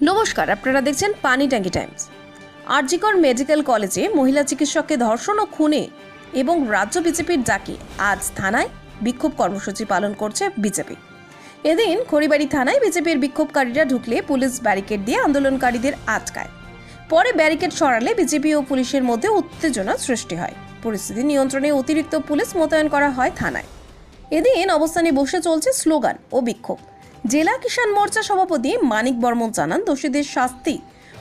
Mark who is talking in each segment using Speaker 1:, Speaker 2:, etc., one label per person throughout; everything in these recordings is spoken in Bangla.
Speaker 1: নমস্কার, আপনারা দেখছেন পানি ট্যাঙ্কি টাইমস। আরজিকর মেডিকেল কলেজে মহিলা চিকিৎসককে ধর্ষণ ও খুনে এবং রাজ্য বিজেপির ডাকে আজ থানায় বিক্ষোভ কর্মসূচি পালন করছে বিজেপি। এদিন খড়িবাড়ি থানায় বিজেপির বিক্ষোভকারীরা ঢুকলে পুলিশ ব্যারিকেড দিয়ে আন্দোলনকারীদের আটকায়। পরে ব্যারিকেড সরালে বিজেপি ও পুলিশের মধ্যে উত্তেজনা সৃষ্টি হয়। পরিস্থিতি নিয়ন্ত্রণে অতিরিক্ত পুলিশ মোতায়েন করা হয় থানায়। এদিন অবস্থানে বসে চলছে স্লোগান ও বিক্ষোভ। জেলা কিষাণ মোর্চা সভাপতি মানিক বর্মন জানান, দোষীদের শাস্তি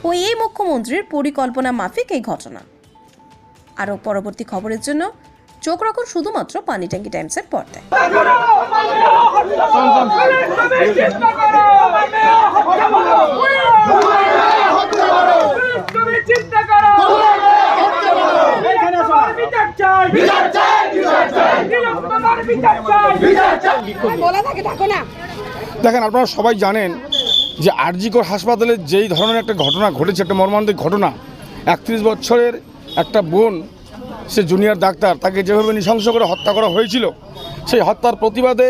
Speaker 1: ও এই মুখ্যমন্ত্রীর পরিকল্পনা মাফিক এই ঘটনা। আরও পরবর্তী খবরের জন্য চোখ রাখুন শুধুমাত্র পানি ট্যাঙ্কি টাইমসের পর্দায়।
Speaker 2: দেখেন, আপনারা সবাই জানেন যে আরজিকর হাসপাতালে যেই ধরনের একটা ঘটনা ঘটেছে, একটা মর্মান্তিক ঘটনা, একত্রিশ বছরের একটা বোন সে জুনিয়র ডাক্তার তাকে যেভাবে নৃশংস করে হত্যা করা হয়েছিল সেই হত্যার প্রতিবাদে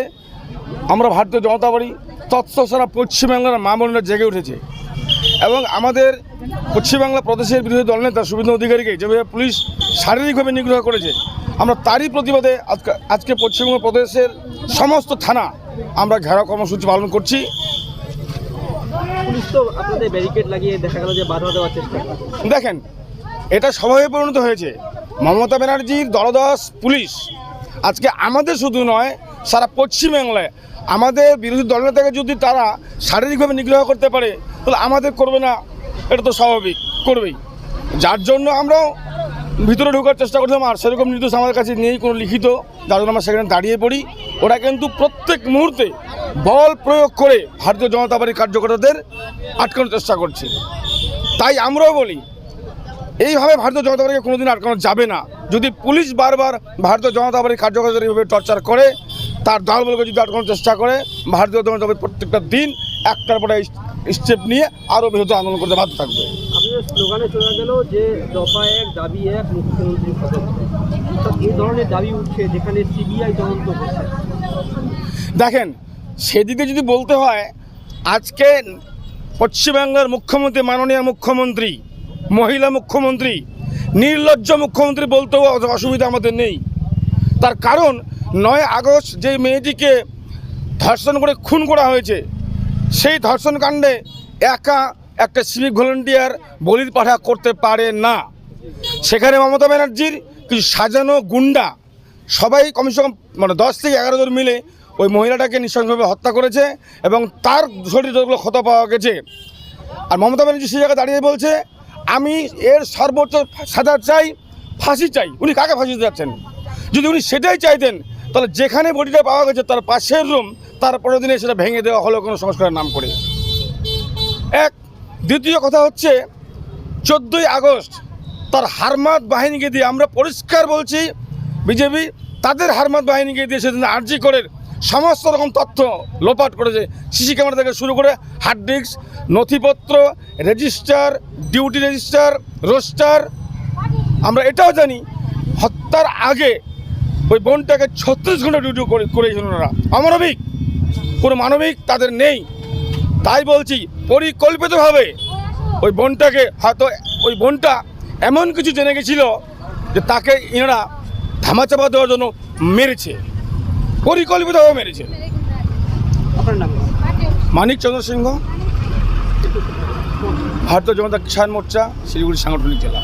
Speaker 2: আমরা ভারতীয় জনতা পার্টি তৎস সারা পশ্চিমবাংলার মা বোনেরা জেগে উঠেছে। এবং আমাদের পশ্চিমবাংলা প্রদেশের বিরোধী দলনেতা শুভেন্দু অধিকারীকে যেভাবে পুলিশ শারীরিকভাবে নিগ্রহ করেছে আমরা তারই প্রতিবাদে আজকে পশ্চিমবঙ্গ প্রদেশের সমস্ত থানা আমরা ঘেরাও কর্মসূচি পালন করছি।
Speaker 3: পুলিশ তো আপনাদের ব্যারিকেড লাগিয়ে দেখা গেল যে বাধা দেওয়ার চেষ্টা। করে
Speaker 2: দেখেন এটা স্বভাবে পরিণত হয়েছে। মমতা ব্যানার্জির দলদাস, পুলিশ। আজকে আমাদের শুধু নয়, সারা পশ্চিমবাংলায় আমাদের বিরোধী দলনেতাকে যদি তারা শারীরিকভাবে নিগ্রহ করতে পারে, তাহলে আমাদের করবে না। এটা তো স্বাভাবিক, করবেই। যার জন্য আমরাও ভিতরে ঢোকার চেষ্টা করছিলাম, আর সেরকম নির্দেশ আমার কাছে নেই, কোনো লিখিত। যার জন্য আমরা সেখানে দাঁড়িয়ে পড়ি। ওরা কিন্তু প্রত্যেক মুহূর্তে বল প্রয়োগ করে ভারতীয় জনতা পার্টির কার্যকর্তাদের আটকানোর চেষ্টা করছে। তাই আমরাও বলি এইভাবে ভারতীয় জনতা পার্টিকে কোনোদিন আটকানো যাবে না। যদি পুলিশ বারবার ভারতীয় জনতা পার্টির কার্যকর্তাদের এইভাবে টর্চার করে তার দলগুলোকে যদি আটকানোর চেষ্টা করে ভারতীয় জনতা পার্টি প্রত্যেকটা দিন একটার পরে স্টেপ নিয়ে আরও বৃহত্তর আন্দোলন করতে বাধ্য থাকবে।
Speaker 3: স্লোগানে গেল যে দফা এক দাবি এক মুখ্যমন্ত্রী পদক এই ধরনের দাবি উঠছে যেখানে সিবিআই তদন্ত করছে।
Speaker 2: দেখেন সেদিকে যদি বলতে হয় আজকে পশ্চিমবাংলার মুখ্যমন্ত্রী মাননীয় মুখ্যমন্ত্রী মহিলা মুখ্যমন্ত্রী, নির্লজ্জ মুখ্যমন্ত্রী বলতেও অসুবিধা আমাদের নেই। তার কারণ নয় আগস্ট যে মেয়েটিকে ধর্ষণ করে খুন করা হয়েছে, সেই ধর্ষণ কাণ্ডে একা একটা সিভিক ভলেন্টিয়ার বলির পাঠা করতে পারে না। সেখানে মমতা ব্যানার্জির কিছু সাজানো গুন্ডা, সবাই কমসে কম মানে দশ থেকে এগারো জন মিলে ওই মহিলাটাকে নৃশংসভাবে হত্যা করেছে এবং তার শরীর যতগুলো ক্ষত পাওয়া গেছে। আর মমতা ব্যানার্জি সেই জায়গায় দাঁড়িয়ে বলছে আমি এর সর্বোচ্চ সাজা চাই, ফাঁসি চাই। উনি কাকে ফাঁসি যাচ্ছেন? যদি উনি সেটাই চাইতেন, তাহলে যেখানে বডিটা পাওয়া গেছে, তার পাশের রুম তার পরের দিনে সেটা ভেঙে দেওয়া হলো কোনো সংস্কারের নাম করে। এক, দ্বিতীয় কথা হচ্ছে, চোদ্দোই আগস্ট, তার হারমাত বাহিনীকে দিয়ে আমরা পরিষ্কার বলছি, বিজেপি তাদের হারমাত বাহিনীকে দিয়ে সেদিন আর্জি করে সমস্ত রকম তথ্য লোপাট করেছে সিসি ক্যামেরা থেকে শুরু করে হার্ড ডিস্ক, নথিপত্র, রেজিস্টার, ডিউটি রেজিস্টার, রোস্টার। আমরা এটাও জানি, হত্যার আগে ওই বোনটাকে ছত্রিশ ঘণ্টা ডিউটি করে করেছিল ওনারা। অমানবিক। কোনো মানবিক তাদের নেই। তাই বলছি, পরিকল্পিতভাবে ওই বোনটাকে হয়তো, ওই বোনটা এমন কিছু জেনে গেছিল যে তাকে এনারা ধামাচাপা দেওয়ার জন্য মেরেছে। পরিকল্পিতভাবে মেরেছে। মানিক চন্দ্র সিংহ ভারতীয় জনতা কিষাণ মোর্চা শিলিগুড়ি সাংগঠনিক জেলা।